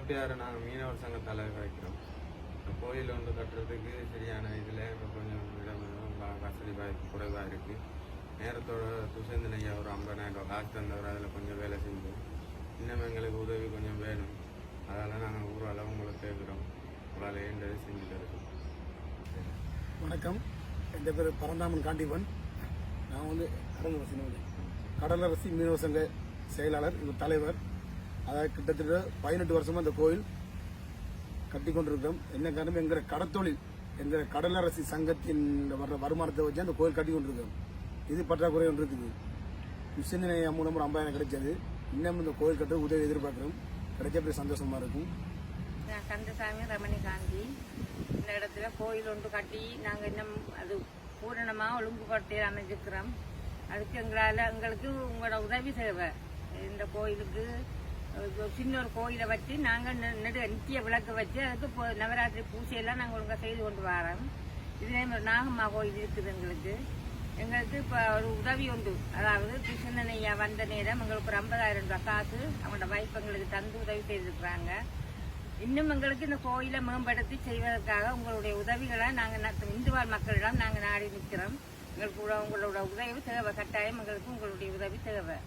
கலப்பையாறு நாங்கள் மீனவர் சங்க தலைவர் வைக்கிறோம். கோயில் ஒன்று கட்டுறதுக்கு சரியான இதில் இப்போ கொஞ்சம் இடம் வசதி வாய்ப்பு குறைவாக இருக்குது நேரத்தோட துசேந்தன் ஒரு ஐம்பதாயிரம் ரூபா காசு தந்தவர் அதில் கொஞ்சம் வேலை செஞ்சோம். இன்னும் எங்களுக்கு உதவி கொஞ்சம் வேணும். அதனால் நாங்கள் ஊரளவு உங்களை கேட்குறோம் உங்களால் ஏண்டது செஞ்சுட்டு தருவோம் வணக்கம். என் பேர் பரந்தாமன் காண்டிபன். நான் வந்து கடலரசி கடலரசி மீனவ சங்க செயலாளர் இவர் தலைவர். அதாவது கிட்டத்தட்ட பதினெட்டு வருஷமா இந்த கோயில் கட்டி கொண்டிருக்கிறோம். என்ன காரணம்? எங்கிற கடத்தொழில் எங்கிற கடலரசி சங்கத்தின் வர்ற வருமானத்தை வச்சு அந்த கோயில் கட்டி கொண்டிருக்கிறோம். இது பற்றாக்குறை ஒன்று இருக்குது. மிஷின் மூலம் ரொம்ப ஐம்பதாயிரம் கிடைச்சது. இன்னும் இந்த கோயில் கட்ட உதவி எதிர்பார்க்கிறோம். கிடைச்சப்படி சந்தோஷமா இருக்கும். கந்தசாமி ரமணி காந்தி இந்த இடத்துல கோயில் ஒன்று கட்டி நாங்கள் இன்னும் அது பூரணமாக ஒழுங்குபடுத்தி அமைஞ்சிருக்கிறோம். அதுக்கு எங்களால் எங்களுக்கு உங்களோட உதவி தேவை. இந்த கோயிலுக்கு சின்ன ஒரு கோயிலை வச்சு நாங்கள் நெடு நித்திய விளக்கு வச்சு அதுக்கு நவராத்திரி பூஜையெல்லாம் நாங்கள் ஒழுங்காக செய்து கொண்டு வரோம். இதே மாதிரி நாகம்மா கோயில் இருக்குது எங்களுக்கு. எங்களுக்கு இப்போ ஒரு உதவி உண்டு. அதாவது கிருஷ்ணன் ஐயா வந்த நேரம் எங்களுக்கு ஒரு ஐம்பதாயிரம் ரூபாய் காசு அவங்களோட வைஃப் எங்களுக்கு தந்து உதவி செய்திருக்கிறாங்க. இன்னும் எங்களுக்கு இந்த கோயிலை மேம்படுத்தி செய்வதற்காக உங்களுடைய உதவிகளை நாங்கள் இந்துவார் மக்களிடம் நாங்கள் நாடி நிற்கிறோம். எங்களுக்கு உங்களோட உதவி தேவை. கட்டாயம் எங்களுக்கு உங்களுடைய உதவி தேவை.